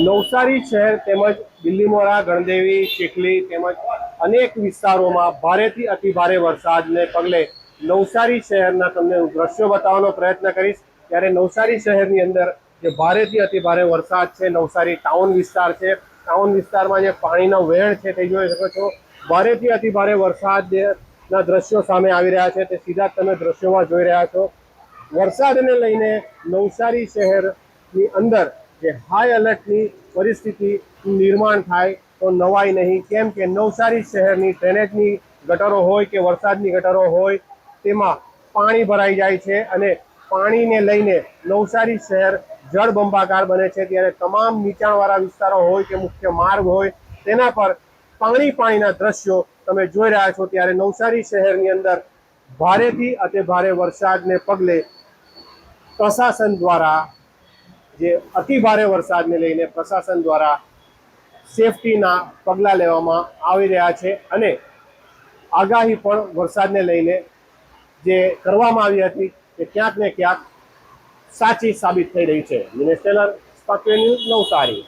નવસારી શહેર તેમજ દિલ્હીમોરા ગણદેવી, ચીખલી તેમજ અનેક વિસ્તારોમાં ભારેથી અતિ ભારે વરસાદને પગલે નવસારી શહેરના તમને હું દ્રશ્યો બતાવવાનો પ્રયત્ન કરીશ. ત્યારે નવસારી શહેરની અંદર જે ભારેથી અતિ ભારે વરસાદ છે, નવસારી ટાઉન વિસ્તાર છે. ટાઉન વિસ્તારમાં જે પાણીનો વેણ છે તે જોઈ શકો છો. ભારેથી અતિ ભારે વરસાદના દ્રશ્યો સામે આવી રહ્યા છે. તે સીધા તમે દ્રશ્યોમાં જોઈ રહ્યા છો. વરસાદને લઈને નવસારી શહેરની અંદર જે હાઈ એલર્ટની પરિસ્થિતિ નિર્માણ થાય તો નવાઈ નહીં. કેમ કે નવસારી શહેરની ડ્રેનેજની ગટરો હોય કે વરસાદની ગટરો હોય, તેમાં પાણી ભરાઈ જાય છે અને પાણીને લઈને નવસારી શહેર જળબંબાકાર બને છે. ત્યારે તમામ નીચાણવાળા વિસ્તારો હોય કે મુખ્ય માર્ગ હોય, તેના પર પાણી પાણીના દ્રશ્યો તમે જોઈ રહ્યા છો. ત્યારે નવસારી શહેરની અંદર ભારેથી અતિ ભારે વરસાદને પગલે પ્રશાસન દ્વારા જે અતિ ભારે વરસાદને લઈને પ્રશાસન દ્વારા સેફટીના પગલાં લેવામાં આવી રહ્યા છે અને આગાહી પણ વરસાદને લઈને જે કરવામાં આવી હતી તે ક્યાંક ને ક્યાંક સાચી સાબિત થઈ રહી છે. Dinesh Tailor, spark news, Navsari.